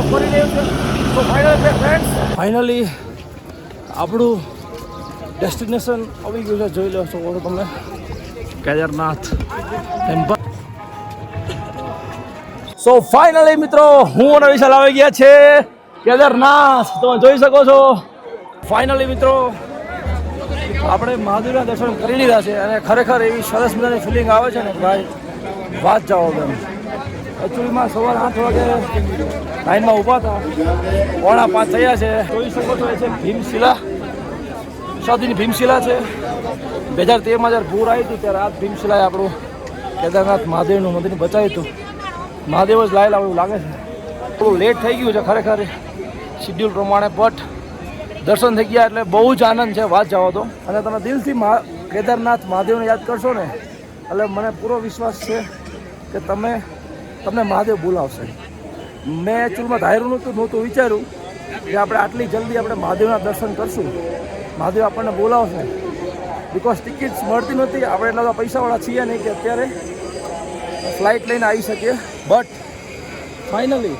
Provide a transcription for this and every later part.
તો final friends finally આપણું destination આવી ગયું છે, જોઈ લો છો તમે કેદારનાથ. ટેમ્પલ સો ફાઇનલી મિત્રો, હું અને વિશાલ આવી ગયા છે કેદારનાથ. તમે જોઈ શકો છો. ફાઇનલી મિત્રો, આપણે મહાદેવના દર્શન કરી લીધા છે અને ખરેખર એવી સરસ મજાની ફિલિંગ આવે છે ને ભાઈ, વાત જાઓ બેન એકચ્યુઅલીમાં સવારે આઠ વાગે લાઈનમાં ઊભા હતા. પોણા પાંચ થયા છે. જોઈ શકો છો, એ છે ભીમશિલા. સાદીની ભીમશિલા છે. બે હજાર તેરમાં જ્યારે પૂર આવી હતી, ત્યારે આ ભીમશિલાએ આપણું કેદારનાથ મહાદેવનું મંદિર બચાવ્યું હતું. મહાદેવ જ લાયેલા એવું લાગે છે. થોડું લેટ થઈ ગયું છે ખરેખર. શિડ્યુલ પ્રમાણે બટ દર્શન થઈ ગયા એટલે બહુ જ આનંદ છે વાત જવા તો. અને તમે દિલથી કેદારનાથ મહાદેવને યાદ કરશો ને, એટલે મને પૂરો વિશ્વાસ છે કે તમે તમને મહાદેવ બોલાવશે. મેં એકચ્યુઅલમાં ધાર્યું નહોતું નહોતું વિચાર્યું કે આપણે આટલી જલ્દી આપણે મહાદેવના દર્શન કરશું. મહાદેવ આપણને બોલાવશે. બિકોઝ ટિકિટ્સ મળતી નહોતી, આપણે એટલા પૈસાવાળા છીએ નહીં કે અત્યારે ફ્લાઇટ લઈને આવી શકીએ. બટ ફાઇનલી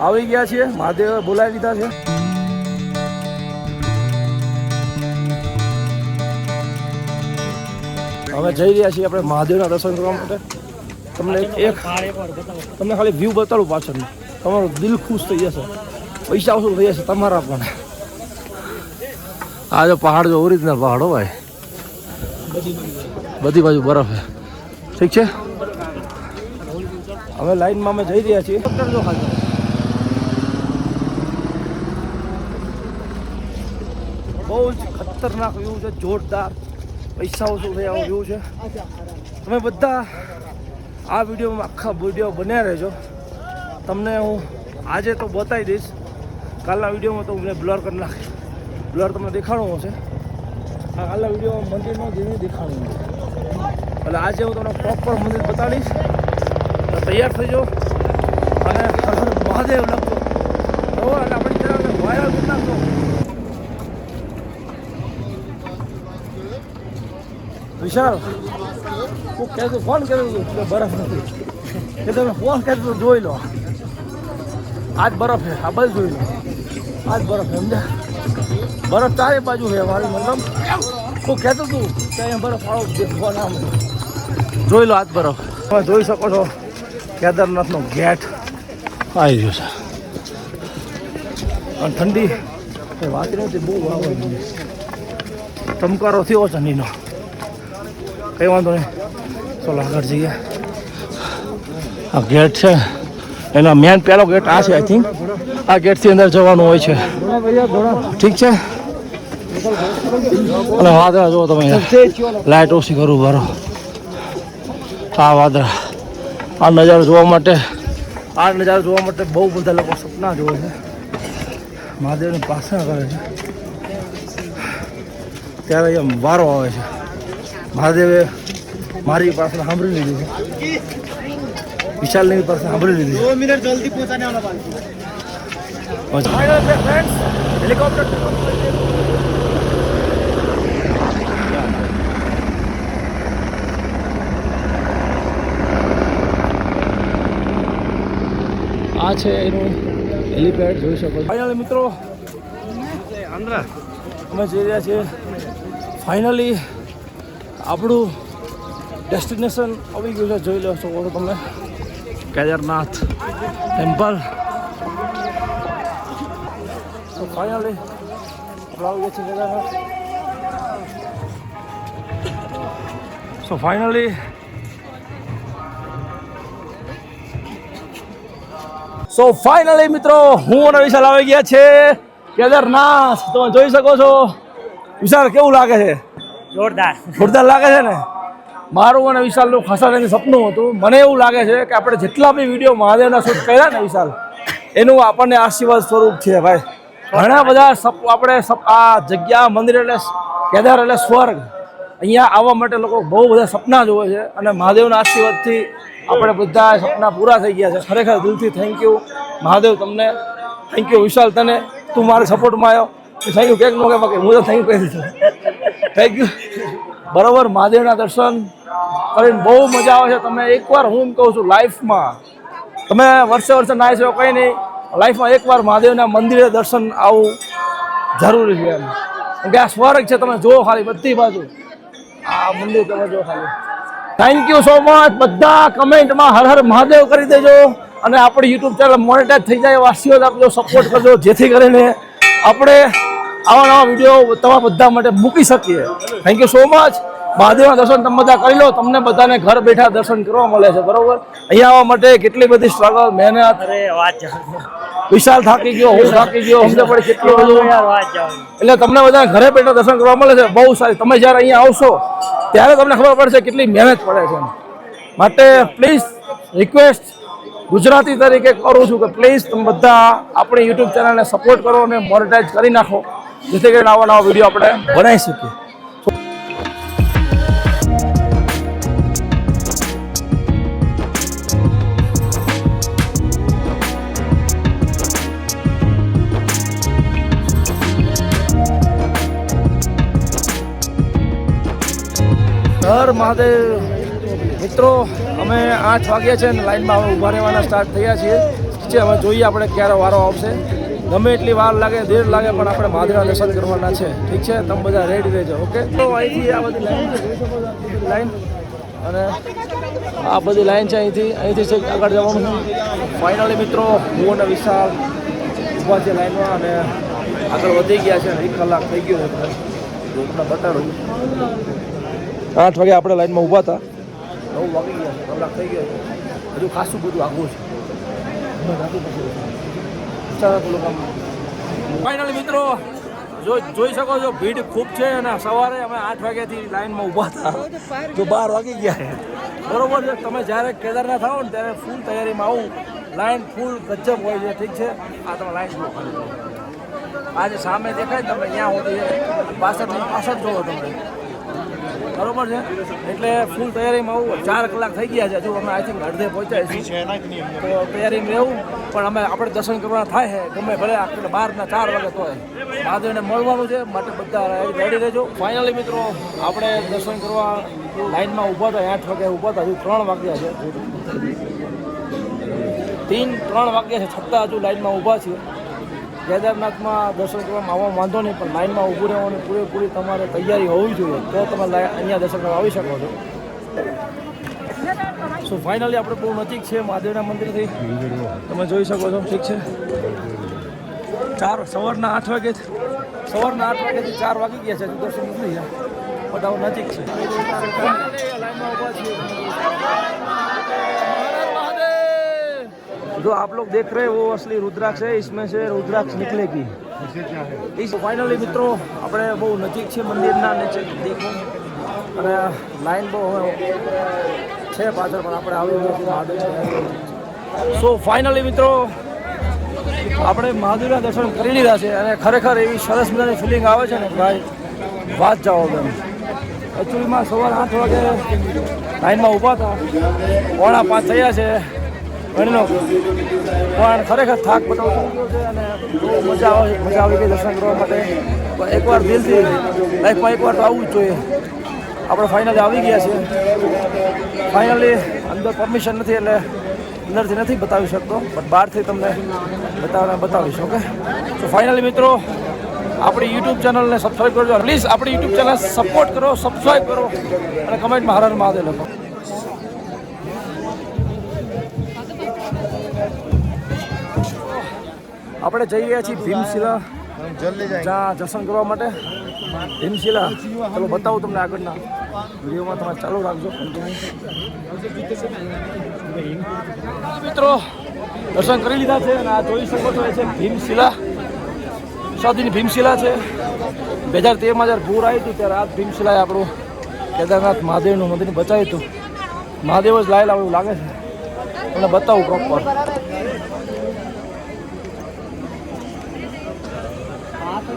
આવી ગયા છીએ. મહાદેવે બોલાવી લીધા છે. હવે જઈ રહ્યા છીએ આપણે મહાદેવના દર્શન કરવા માટે. તમને એક તમને ખાલી વ્યૂ બતાડું પાછળનું. તમારું દિલ ખુશ થઈ જશે. પૈસા ઓછું થઈ જશે તમારા પણ. આ જો પહાડ જો ઓરિજિનલ પહાડ હો ભાઈ. બધી બાજુ બરફ છે. ઠીક છે? હવે લાઈનમાં અમે જઈ રહ્યા છીએ. બહુ જ ખતરનાક વ્યૂ છે જોરદાર. પૈસા ઓછું થયા વ્યૂ છે. તમે બધા આ વિડીયોમાં આખા વીડિયો બન્યા રહેજો. તમને હું આજે તો બતાવી દઈશ. કાલના વિડીયોમાં તો મને બ્લર કરી નાખીશ. બ્લર તમને દેખાડવું હશે. આ કાલના વિડીયોમાં મંદિરનો જેને દેખાડવું એટલે આજે હું તમને પ્રોપર મંદિર બતાડીશ. તૈયાર થઈ જાઓ અને ખરેખર મહાદેવ લખજો. બરાબર એટલે આપણી ચેનલને વાયરલ કરી નાખજો. વિશાલ. હું કહેતું ફોન કર્યું હતું કે બરફ નથી. કે તમે ફોન કર્યું તો જોઈ લો. આજ બરફ છે આ બધું જોઈ લો. આજ બરફ છે સમજ્યા? બરફ ચારે બાજુ છે મારી મતલબ. હું કહેતો હતું કે અહીંયા બરફ આવો ફોન આમ. જોઈ લો આજ બરફ. તમે જોઈ શકો છો કેદારનાથનો ગેટ. આવી ગયો છે. અને ઠંડી. એ વાત નથી બહુ આવે ચમકારો થયો ઠંડીનો કંઈ વાંધો નહીં. ચાલો આગળ જઈએ. આ ગેટ છે. એનો મેન પહેલો ગેટ આ છે આઈ થિંક આ ગેટથી અંદર જવાનું હોય છે. ઠીક છે? અને વાદળા જુઓ તમે લાઇટ ઓછી કરું બરો આ વાદળા. આ નજારો જોવા માટે, આ નજારો જોવા માટે બહુ બધા લોકો સપના જોવે છે. મહાદેવની પ્રાર્થના કરે છે. ત્યારે એમ વારો આવે છે. મહાદેવે મારી પાસે સાંભળી લીધી છે. વિશાલની પાસે સાંભળી લીધી દો મિનિટ જલ્દી પહોંચાને હેલિકોપ્ટર આ છે એનું હેલિપેડ જોઈ શકો છો. ફાઇનલી મિત્રો. અમે જઈ રહ્યા છીએ. ફાઇનલી આપણું ડેસ્ટિનેશન આવી ગયું છે જોઈ લો શકો છો તમે કેદારનાથ ટેમ્પલ તો ફાઇનલી આપણે છે Kedarnath. So finally so finally મિત્રો હું અને વિશાલ આવી ગયા છે કેદારનાથ. તમે જોઈ શકો છો. વિશાલ કેવું લાગે છે? જોરદાર. જોરદાર લાગે છે ને? મારું અને વિશાલનું ખાસા સપનું હતું. મને એવું લાગે છે કે આપણે જેટલા બી વીડિયો મહાદેવના શૂટ કર્યા ને વિશાલ, એનું આપણને આશીર્વાદ સ્વરૂપ છે ભાઈ. ઘણા બધા સપ, આપણે આ જગ્યા, મંદિર એટલે કેદાર એટલે સ્વર્ગ. અહીંયા આવવા માટે લોકો બહુ બધા સપના જોવે છે અને મહાદેવના આશીર્વાદથી આપણે બધા સપના પૂરા થઈ ગયા છે. ખરેખર દિલથી થેન્ક યુ મહાદેવ તમને થેન્ક યુ વિશાલ તને. તું મારા સપોર્ટમાં આવ્યો થેન્ક યુ કેક નો કે હું તો થેન્ક યુ કહી દીધું. થેન્ક યુ બરોબર, મહાદેવના દર્શન કરીને બહુ મજા આવે છે. તમે એકવાર હું કહું છું લાઈફમાં તમે વર્ષે વર્ષે ના છો, કંઈ નહીં. લાઈફમાં એકવાર મહાદેવના મંદિરે દર્શન આવું જરૂરી છે એમ. કે આ સ્વર્ગ છે, તમે જુઓ ખાલી બધી બાજુ. આ મંદિર તમે જુઓ ખાલી. થેન્ક યુ સો મચ બધા કમેન્ટમાં હર હર મહાદેવ કરી દેજો અને આપણી યુટ્યુબ ચેનલ મોનેટાઈઝ થઈ જાય. વાસીઓ આપજો સપોર્ટ કરજો. જેથી કરીને આપણે આવા નવા વીડિયો તમારા બધા માટે મૂકી શકીએ. થેન્ક યુ સો મચ મહાદેવના દર્શન તમે બધા કરી લો. તમને બધાને ઘર બેઠા દર્શન કરવા મળે છે બરોબર? અહીંયા આવવા માટે કેટલી બધી સ્ટ્રગલ મહેનત વિશાલ થાકી ગયો હું થાકી ગયો સમજે પડે કેટલું બધું. એટલે તમને બધા ઘરે બેઠા દર્શન કરવા મળે છે. બહુ સારી. તમે જ્યારે અહીંયા આવશો ત્યારે તમને ખબર પડશે કેટલી મહેનત પડે છે. માટે પ્લીઝ રિક્વેસ્ટ ગુજરાતી તરીકે કરું છું કે પ્લીઝ તમે બધા આપણી યુટ્યુબ ચેનલને સપોર્ટ કરો અને મોનેટાઈઝ કરી નાખો. જેથી કરીને આવા નવા વીડિયો આપણે બનાવી શકીએ. હર મહાદેવ મિત્રો અમે આઠ વાગ્યા છે અને લાઈનમાં હવે ઊભા રહેવાના સ્ટાર્ટ થયા છીએ. જે હવે જોઈએ આપણે ક્યારે વારો આવશે. ગમે એટલી વાર લાગે, દેર લાગે, પણ આપણે મહાદેવના દર્શન કરવાના છે. ઠીક છે? તમે બધા રેડી રહેજો ઓકે તો અહીંથી આ બધી લાઈન અને આ બધી લાઈન છે અહીંથી અહીંથી છે આગળ જવાનું. છે ફાઇનલી મિત્રો, હું અને વિશાલ ઊભા છે લાઈનમાં અને આગળ વધી ગયા છે એક કલાક થઈ ગયો છે તમને બતાડું આઠ વાગે આપણે લાઈનમાં ઊભા હતા. નવ વાગી ગયા કલાક થઈ ગયો હજુ ખાસું બધું આગું છે. ફાઇનલી મિત્રો, જો જોઈ શકો છો, ભીડ ખૂબ છે અને સવારે અમે આઠ વાગ્યાથી લાઈનમાં ઊભા હતા. જો બાર વાગી ગયા બરોબર છે, તમે જ્યારે કેદારનાથ આવો ને ત્યારે ફૂલ તૈયારીમાં આવું. લાઈન ફૂલ ગજબ હોય છે, ઠીક છે? આ તમે લાઈન જુઓ. આજે સામે દેખાય તમે ત્યાં હોતી પાછળ પાછળ જોવો તમે. બરોબર છે? એટલે ફૂલ તૈયારીમાં આવું ચાર કલાક થઈ ગયા છે. હજુ અમે આઈ થિંક અડધે પહોંચ્યા છીએ. તો તૈયારીમાં રહેવું. પણ અમે આપણે દર્શન કરવાના થાય છે. ગમે ભલે આપણે બારના ચાર વાગે તો મહાદેવને મળવાનું છે. માટે બધા રેડી રહેજો. ફાઇનલી મિત્રો આપણે દર્શન કરવા લાઈનમાં ઊભા હતા આઠ વાગે ઊભા હતા. હજુ ત્રણ વાગ્યા છે. તીન ત્રણ વાગ્યા છે. છતાં હજુ લાઈનમાં ઊભા છીએ. કેદારનાથમાં દર્શન કરવામાં આવવા વાંધો નહીં, પણ લાઈનમાં ઊભું રહેવાની પૂરેપૂરી તમારે તૈયારી હોવી જોઈએ. તો તમે અહીંયા દર્શન કરવા આવી શકો છો. સો ફાઇનલી આપણે બહુ નજીક છે મહાદેવના મંદિરથી. તમે જોઈ શકો છો, ઠીક છે? ચાર, સવારના આઠ વાગે સવારના આઠ વાગ્યાથી ચાર વાગી ગયા છે દર્શન નથી ગયા બધા આવું નજીક છે. जो आप लोग देख रहे हैं वो असली रुद्राक्ष है इसमें से रुद्राक्ष निकलेगी इस फाइनली મિત્રો આપણે બહુ નજીક છે મંદિરના નીચે દેખો અને લાઈન બહુ હવે છે પાછળ પણ આપણે આવી મહાદેવ સો ફાઇનલી મિત્રો આપણે મહાદેવના દર્શન કરી લીધા છે અને ખરેખર એવી સરસ મજાની ફિલિંગ આવે છે ને ભાઈ વાત જાઓ બેન એકચ્યુઅલીમાં સવારે આઠ વાગે લાઈનમાં ઊભા હતા પોણા પાંચ થયા છે ઘણીનો પણ ખરેખર થાક છે અને બહુ મજા આવે મજા આવી ગઈ દર્શન કરવા માટે. એકવાર દિલથી લાઈફમાં એકવાર તો આવવું જ જોઈએ. આપણે ફાઇનલી આવી ગયા છીએ. ફાઇનલી અંદર પરમિશન નથી એટલે અંદરથી નથી બતાવી શકતો. પણ બહારથી તમને બતાવવા બતાવીશ ઓકે તો ફાઇનલી મિત્રો, આપણી યુટ્યુબ ચેનલને સબસ્ક્રાઈબ કરજો. પ્લીઝ આપણી યુટ્યુબ ચેનલ સપોર્ટ કરો સબસ્ક્રાઈબ કરો. અને કમેન્ટમાં હર હર મહાદેવ લખો. આપણે જઈ રહ્યા છીએ ભીમશિલા. જ્યાં. દર્શન કરવા માટે. ભીમશિલા ચલો બતાવું તમને આગળના વિડીયોમાં તમારે ચાલુ રાખજો. મિત્રો દર્શન કરી લીધા છે અને આ જોઈ શકો છો એ છે ભીમશિલા. સાદીની ભીમશિલા છે. બે હજાર તેરમાં જ્યારે પૂર આવ્યું હતું ત્યારે આ ભીમશિલાએ આપણું કેદારનાથ મહાદેવનું મંદિર બચાવ્યું હતું. મહાદેવ જ લાયેલા એવું લાગે છે. તમને બતાવું પ્રોપર મેં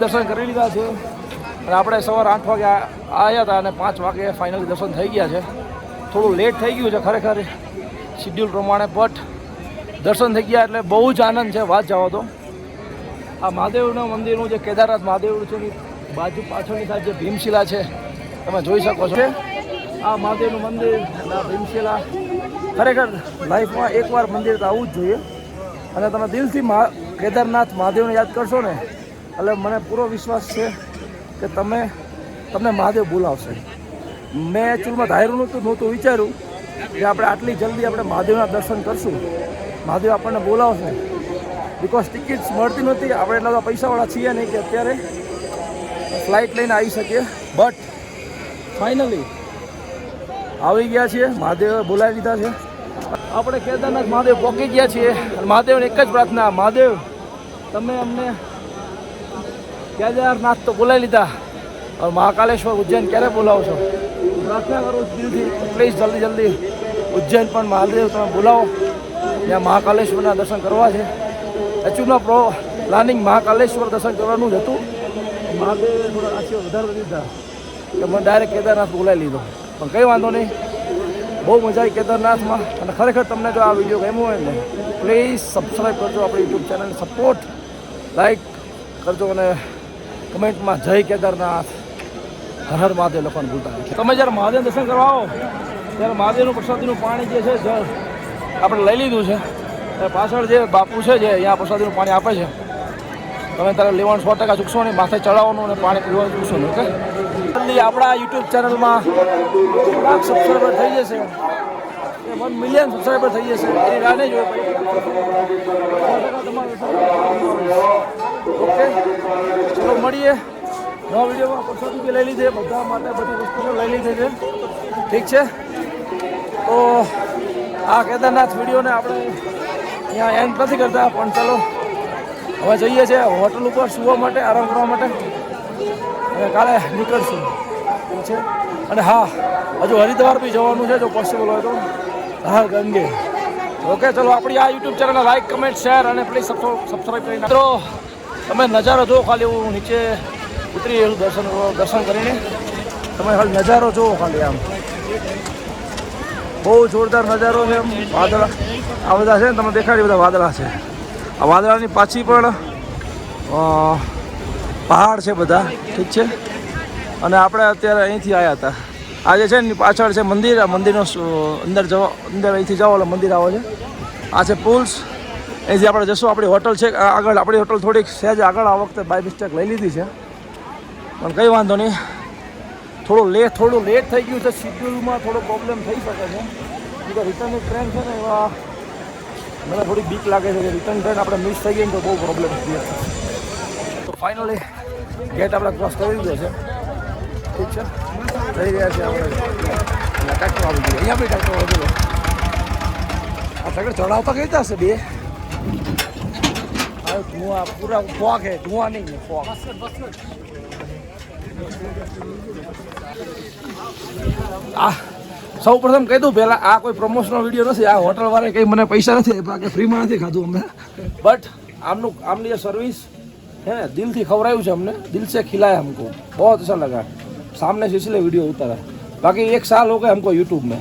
દર્શન કરી લીધા છે અને આપણે સવારે આઠ વાગે આવ્યા હતા અને પાંચ વાગે ફાઇનલી દર્શન થઈ ગયા છે. થોડું લેટ થઈ ગયું છે ખરેખર. શિડ્યુલ પ્રમાણે બટ દર્શન થઈ ગયા એટલે બહુ જ આનંદ છે. વાત જવા તો આ મહાદેવના મંદિરનું જે કેદારનાથ મહાદેવનું છે એની બાજુ પાછળની સાઈડ જે ભીમશિલા છે, તમે જોઈ શકો છો. આ મહાદેવનું મંદિર ભીમશિલા ખરેખર લાઈફમાં એકવાર મંદિર તો આવવું જ જોઈએ. અને તમે દિલથી કેદારનાથ મહાદેવને યાદ કરશો ને, એટલે મને પૂરો વિશ્વાસ છે કે તમે, તમને મહાદેવ બોલાવશે. મેં એકચ્યુઅલમાં ધાર્યું નહોતું નહોતું વિચાર્યું કે આપણે આટલી જલ્દી આપણે મહાદેવના દર્શન કરશું. મહાદેવ આપણને બોલાવશે. બિકોઝ ટિકિટ્સ મળતી નહોતી, આપણે એટલા બધા પૈસાવાળા છીએ નહીં કે અત્યારે ફ્લાઇટ લઈને આવી શકીએ. બટ ફાઇનલી આવી ગયા છીએ. મહાદેવે બોલાવી લીધા છે. આપણે કેદારનાથ મહાદેવ પહોંચી ગયા છીએ. મહાદેવને એક જ પ્રાર્થના, મહાદેવ, તમે અમને કેદારનાથ તો બોલાવી લીધા હવે મહાકાલેશ્વર ઉજ્જૈન ક્યારે બોલાવો છો પ્રાર્થના કરું દિલથી પ્લીઝ જલ્દી જલ્દી ઉજ્જૈન પણ મહાદેવ તમે બોલાવો. ત્યાં મહાકાલેશ્વરના દર્શન કરવા છે. એકચ્યુઅલમાં પ્રો, પ્લાનિંગ મહાકાલેશ્વર દર્શન કરવાનું જ હતું. મહાદેવે થોડા આશીર્વાદ વધારે દીધા. કે મને ડાયરેક્ટ કેદારનાથ બોલાવી લીધો. પણ કંઈ વાંધો નહીં. બહુ મજા આવી કેદારનાથમાં. અને ખરેખર તમને જો આ વીડિયો ગમ્યો હોય ને પ્લીઝ સબસ્ક્રાઈબ કરજો આપણી યુટ્યુબ ચેનલને સપોર્ટ લાઈક કરજો અને કમેન્ટમાં જય કેદારનાથ. હર હર મહાદેવ લખવાનું ભૂલતા તમે જ્યારે મહાદેવ દર્શન કરવા આવો, ત્યારે મહાદેવનું પ્રસાદીનું પાણી જે છે, જળ આપણે લઈ લીધું છે. એ પાછળ જે બાપુ છે જે અહીંયા પ્રસાદીનું પાણી આપે છે. તમે તારે લેવાનું સો ટકા ચૂકશો નહીં, માથે ચડાવવાનું અને પાણી પીવાનું ચૂકશો નહીં, ઓકે? આપણા યુટ્યુબ ચેનલમાં લાખ સબસ્ક્રાઈબર થઈ જશે. એ વન મિલિયન સબસ્ક્રાઈબર થઈ જશે. એની રાહ નહીં ઓકે? ચલો મળીએ. નવા વિડીયોમાં પ્રસાદી બી લઈ લીધી બધા માટે બધી વસ્તુઓ લઈ લીધી છે. ઠીક છે? તો આ કેદારનાથ વિડીયોને આપણે અહીંયા એન્ડ નથી કરતા, પણ ચાલો. હવે જઈએ છીએ હોટલ ઉપર સુવા માટે, આરામ કરવા માટે. અને કાલે નીકળશું. છે. અને હા, હજુ હરિદ્વાર બી જવાનું છે, જો પોસિબલ હોય તો. હર ગંગે. ઓકે ચલો, આપણી આ યુટ્યુબ ચેનલને લાઈક કમેન્ટ શેર અને પ્લીઝ સબસ્ક્રાઈબ કરી મિત્રો, તમે નજારો જુઓ ખાલી, હું નીચે ઉતરી દર્શન દર્શન કરીને. તમે ખાલી નજારો જુઓ ખાલી આમ. બહુ જોરદાર નજારો છે વાદળા. આ બધા છે ને તમને દેખાડી બધા વાદળા છે. આ વાદળાની પાછી પણ પહાડ છે બધા. ઠીક છે? અને આપણે અત્યારે અહીંથી આવ્યા હતા. આજે છે ને પાછળ છે મંદિર. આ મંદિરનો અંદર જવા, અંદર અહીંથી જાઓ એટલે મંદિર આવે છે. આ છે પુલ્સ. અહીંથી આપણે જશું. આપણી હોટલ છે. આગળ આપણી હોટલ થોડીક સહેજ આગળ આ વખતે બાય મિસ્ટેક લઈ લીધી છે. પણ કંઈ વાંધો નહીં. થોડું લેટ થોડું લેટ થઈ ગયું છે. શિડ્યુલમાં થોડો પ્રોબ્લેમ થઈ શકે છે. રિટર્નની ટ્રેન છે ને, એવા મને થોડી બીક લાગે છે કે રિટર્ન ટ્રેન આપણે મિસ થઈ ગઈ તો બહુ પ્રોબ્લેમ થઈ થશે તો ફાઇનલી ગેટ આપણે ક્રોસ કરી દીધો છે. ઠીક છે? થઈ રહ્યા છે આપણે. ટેક્ટર આવી ગયું. અહીંયા બી ટાકો આવી ગયો. આ ટ્રેક્ટર ચડાવતા કઈ હશે બે? ધુઆ, પૂરા ફોગ હે ધુઆ નહીં ફોગ. આ સૌ પ્રથમ કહી દઉં પહેલાં આ કોઈ પ્રમોશનલ વીડિયો નથી આ હોટલવાળાએ કંઈ મને પૈસા નથી આપ્યા કે ફ્રીમાં નથી ખાધું અમને. બટ આમનું આમની જે સર્વિસ હે દિલથી ખવરાયું છે અમને. દિલ સે ખિલાયા હમકો બહુ અચ્છા લગા. સામને સિલસિલે વીડિયો ઉતારા. બાકી એક સાલ હો ગયા હમકો यूट्यूब में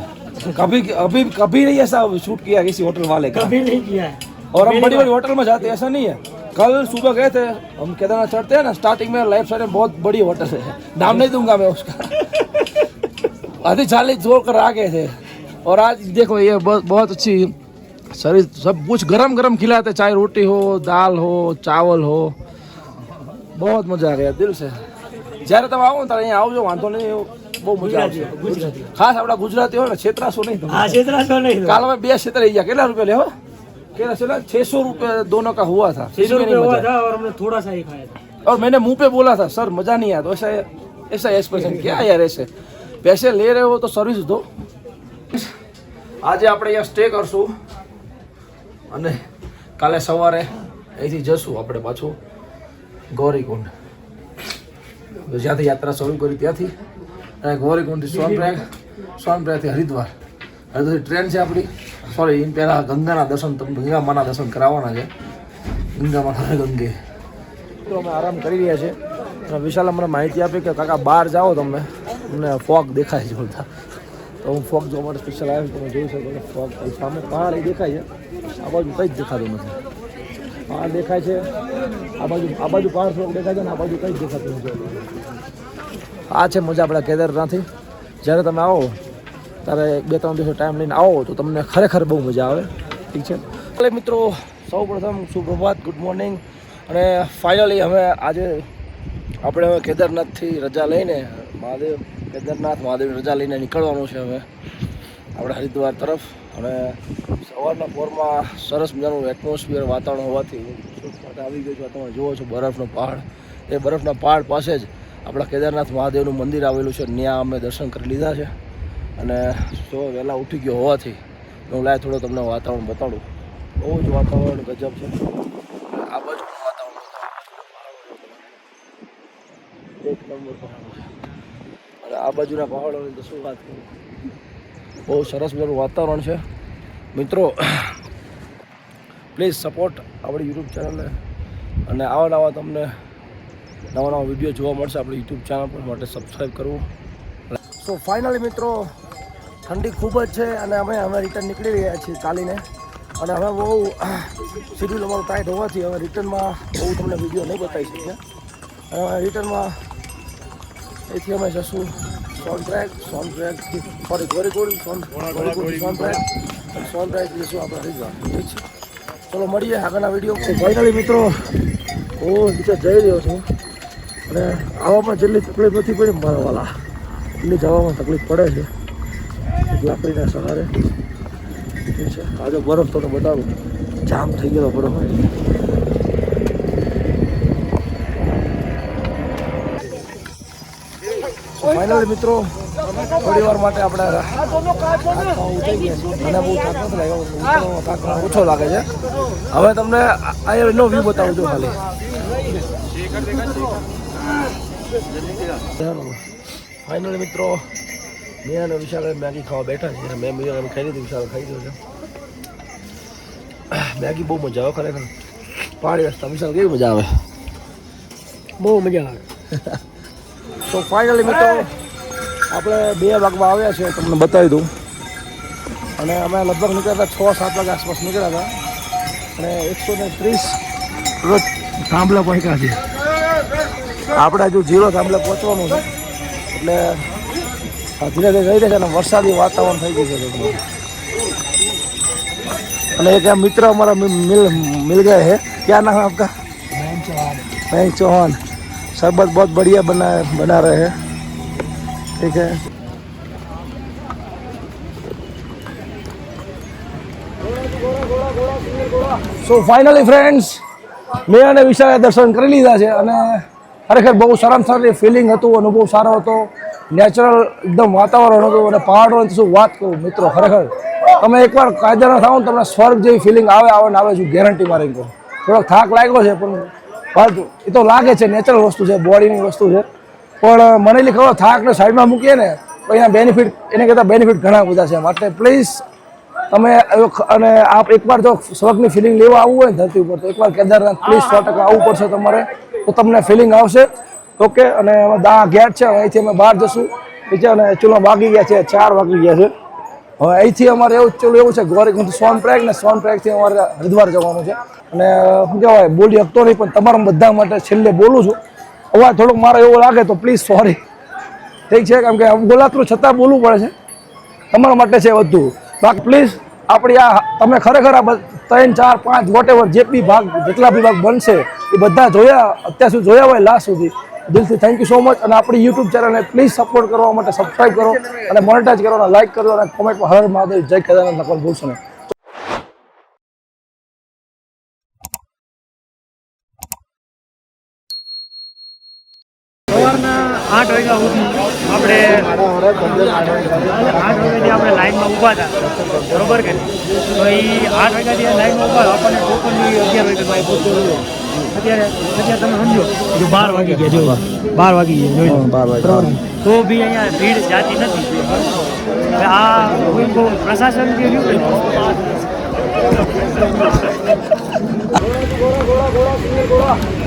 कभी अभी कभी नहीं ऐसा शूट किया किसी होटल वाले का कभी नहीं किया और हम बड़ी बड़ी होटल में जाते ऐसा नहीं है कल सुबह गए थे हम केदारनाथ चढ़ते हैं ना स्टार्टिंग में लेफ्ट साइड में बहुत बड़ी होटल है नाम नहीं दूंगा मैं उसका आधी चालीस जोड़ कर आ गए थे और आज देखो ये बहुत बहुत अच्छी सर्विस सब कुछ गरम गरम खिलाते चाहे रोटी हो दाल हो चावल हो बहुत मजा आ गया दिल से જ્યારે તમે આવો ને ત્યારે અહીંયા આવજો વાંધો નહીં એવું બહુ મજા આવશે ગુજરાતી ખાસ આપણા ગુજરાતી હોય ને છેતરાશો નહીં તમે हाँ क्षेत्र तो नहीं काल में બે क्षेत्र ગયા કેટલા રૂપિયા લેવા કેટલા चला छह सौ रुपये दोनों का हुआ था छह सौ फिर भी रुपये नहीं हुआ मजा। था और हमने थोड़ा सा ही खाया था और मैंने मुंह पे बोला था सर मजा नहीं आया तो ऐसा ऐसा एक्सप्रेशन क्या यार ऐसे पैसे ले रहे हो तो सर्विस दो આજે આપણે અહીંયા સ્ટે કરશું અને કાલે સવારે અહીંથી જશું આપણે પાછું ગૌરીકુંડ તો જ્યાંથી યાત્રા શરૂ કરી ત્યાંથી અને ગૌરીકુંડથી સોનપ્રયાગ સોનપ્રયાગથી હરિદ્વાર હરિદ્વારથી ટ્રેન છે આપણી. સોરી પહેલાં ગંગાના દર્શન ગંગા માના દર્શન કરાવવાના છે. ગંગા માના ગંગે. તો અમે આરામ કરી રહ્યા અને વિશાલ અમને માહિતી આપી કે કાકા બહાર જાઓ તમે. તમને ફોગ દેખાય છે બધા. તો હું ફોગ જોવા માટે સ્પેશિયલ આવ્યો તમે જોઈ શકો છો ફોગ. સામે પહાડ દેખાય છે. આ બાજુ કંઈ જ દેખાતું નથી. પહાડ દેખાય છે. આ બાજુ આ બાજુ પહાડ થોડોક દેખાય છે ને આ બાજુ કંઈ જ દેખાતું નથી. આ છે મજા આપણા કેદારનાથી જ્યારે તમે આવો ત્યારે બે ત્રણ દિવસો ટાઈમ લઈને આવો તો તમને ખરેખર બહુ મજા આવે. ઠીક છે? એટલે મિત્રો સૌ પ્રથમ સુપ્રભાત ગુડ મોર્નિંગ અને ફાઇનલી હવે આજે આપણે હવે કેદારનાથથી રજા લઈને, મહાદેવ, કેદારનાથ, મહાદેવની રજા લઈને નીકળવાનું છે હવે આપણે હરિદ્વાર તરફ. અને સવારના પોરમાં સરસ મજાનું એટમોસ્ફિયર વાતાવરણ હોવાથી આવી ગયું છે. તમે જુઓ છો બરફનો પહાડ. એ બરફના પહાડ પાસે જ આપણા કેદારનાથ મહાદેવનું મંદિર આવેલું છે. ત્યાં અમે દર્શન કરી લીધા છે. અને જો વહેલા ઉઠી ગયો હોવાથી, હું લાય થોડું તમને વાતાવરણ બતાડું. બહુ જ વાતાવરણ ગજબ છે. આ બાજુ વાતાવરણ એક નંબર છે. અને આ બાજુના પહાડોની તો શું વાત કરું? બહુ સરસ મજાનું વાતાવરણ છે. મિત્રો પ્લીઝ સપોર્ટ આપણી યુટ્યુબ ચેનલને અને આવા નવા તમને નવા નવા વીડિયો જોવા મળશે આપણી યુટ્યુબ ચેનલ પર માટે સબસ્ક્રાઈબ કરવું. સો ફાઇનલી મિત્રો ઠંડી ખૂબ જ છે અને અમે હવે રિટર્ન નીકળી રહ્યા છીએ ચાલીને. અને હવે બહુ શેડ્યુલ અમારું ટાઈટ હોવાથી હવે રિટર્નમાં બહુ તમને વીડિયો નહીં બતાવી શકીએ. અને રિટર્નમાં એથી અમે જશું સોનટ્રેક ટ્રેક ફરી સોરી સોન ગોરીકુંડ સોન ટ્રેક અને સોન ટ્રેક જશું આપણે હરિદ્વાર ઠીક છે. ચલો મળીએ આગળના વીડિયો ફાઇનલી મિત્રો હું નીચે જઈ રહ્યો છું. અને આવામાં જેટલી તકલીફ નથી પડી ને મારા વાલા. એટલી જવામાં તકલીફ પડે છે. લાકડીના સહારે છે. આજે બરફ તો બતાવું. જામ થઈ ગયેલો બરફ. ફાઇનલ મિત્રો થોડી વાર માટે આપણે બહુ થાક નથી લાગ્યો. થાક ઓછો લાગે છે. હવે તમને અહીંયા એનો વ્યૂ બતાવું છું ખાલી. ફાઇનલી મિત્રો મેં અને વિશાલ મેગી ખાવા બેઠા છે મેં મેં એમ ખાઈ લીધી વિશાલ ખાઈ લીધું છે મેગી બહુ મજા આવે ખરેખર. પાણી રસ્તા વિશાલ કેવી મજા આવે? બહુ મજા આવે. તો ફાઇનલી મિત્રો આપણે બે વાગમાં આવ્યા છે તમને બતાવી દઉં. અને અમે લગભગ નીકળ્યા હતા છ સાત વાગે આસપાસ નીકળ્યા હતા. અને એકસો ને ત્રીસ રોજ થાંભલા પહોંચ્યા છે. આપણે હજુ ઝીરો થાંભલા પહોંચવાનું છે. એટલે આ ધીરે ધીરે જઈ રહ્યા છે અને વરસાદી વાતાવરણ થઈ ગયું છે લગભગ. અને એક આ મિત્ર અમારા મિલ મિલ- મિલ ગયા है क्या नाम है आपका मयंक चौहान शरबत बहुत बढ़िया बना बना रहे हैं ठीक है સો ફાઇનલી ફ્રેન્ડ્સ મેં અને વિશાળે દર્શન કરી લીધા છે અને ખરેખર બહુ સરસ સારી ફિલિંગ હતું, અનુભવ સારો હતો. નેચરલ એકદમ વાતાવરણ હતું અને પહાડોની શું વાત કહું મિત્રો, ખરેખર. તમે એકવાર કાયદાના થાવ ને તમને સ્વર્ગ જેવી ફિલિંગ આવે આવે ને આવે છું ગેરંટી મારી કહું. થોડોક થાક લાગ્યો છે, પણ પરંતુ એ તો લાગે છે નેચરલ વસ્તુ છે બોડીની વસ્તુ છે. પણ મને ખબર, થાકને સાઈડમાં મૂકીએ ને, તો એના બેનિફિટ એને કરતાં બેનિફિટ ઘણા બધા છે. માટે પ્લીઝ તમે અને આપ એકવાર જો સ્વર્ગની ફિલિંગ લેવા આવવું હોય ને ધરતી ઉપર તો એકવાર કેદારનાથ પ્લીઝ સો ટકા આવવું પડશે તમારે તો તમને ફિલિંગ આવશે. ઓકે અને દા ગેટ છે અહીંથી અમે બહાર જશું. ઠીક છે અને ચૂલો વાગી ગયા છે ચાર વાગી ગયા છે. હવે અહીંથી અમારે એવું ચલો એવું છે ગોરી સોન પ્રેગ ને સોન ટ્રેકથી અમારે હરિદ્વાર જવાનું છે. અને શું કહેવાય બોલી શકતો નહીં પણ તમારા બધા માટે છેલ્લે બોલું છું. અવાજ થોડોક મારો એવો લાગે તો પ્લીઝ સોરી ઠીક છે કેમ કે બોલાતું છતાં બોલવું પડે છે. તમારા માટે છે બધું. બાકી પ્લીઝ આપણી આ તમે ખરેખર આ ત્રણ, ચાર, પાંચ વોટ જે બી ભાગ, જેટલા બી ભાગ બનશે, એ બધા જોયા, અત્યાર સુધી જોયા હોય લાસ્ટ સુધી. દિલથી થેન્ક યુ સો મચ અને આપણી યુટ્યુબ ચેનલને પ્લીઝ સપોર્ટ કરવા માટે સબસ્ક્રાઈબ કરો અને મોનેટાઈઝ કરો અને લાઈક કરો અને કોમેન્ટમાં હર મહાદેવ, જય કેદારનાથ, નકલ ભૂલશો નહીં આઠ વાગ્યા સુધી આપણે આઠ વાગ્યાથી આપણે લાઈનમાં ઊભા હતા. બરોબર કે નહીં? તો એ આઠ વાગ્યાથી લાઇનમાં ઊભા આપણને ટોકનની અગિયાર અત્યારે અત્યારે તમે સમજો જો બાર વાગી ગયા બાર વાગી ગયા જોઈ બાર વાગે. તો બી અહીંયા ભીડ જાતી નથી. આ કોઈ બહુ પ્રશાસન જે રહ્યું ને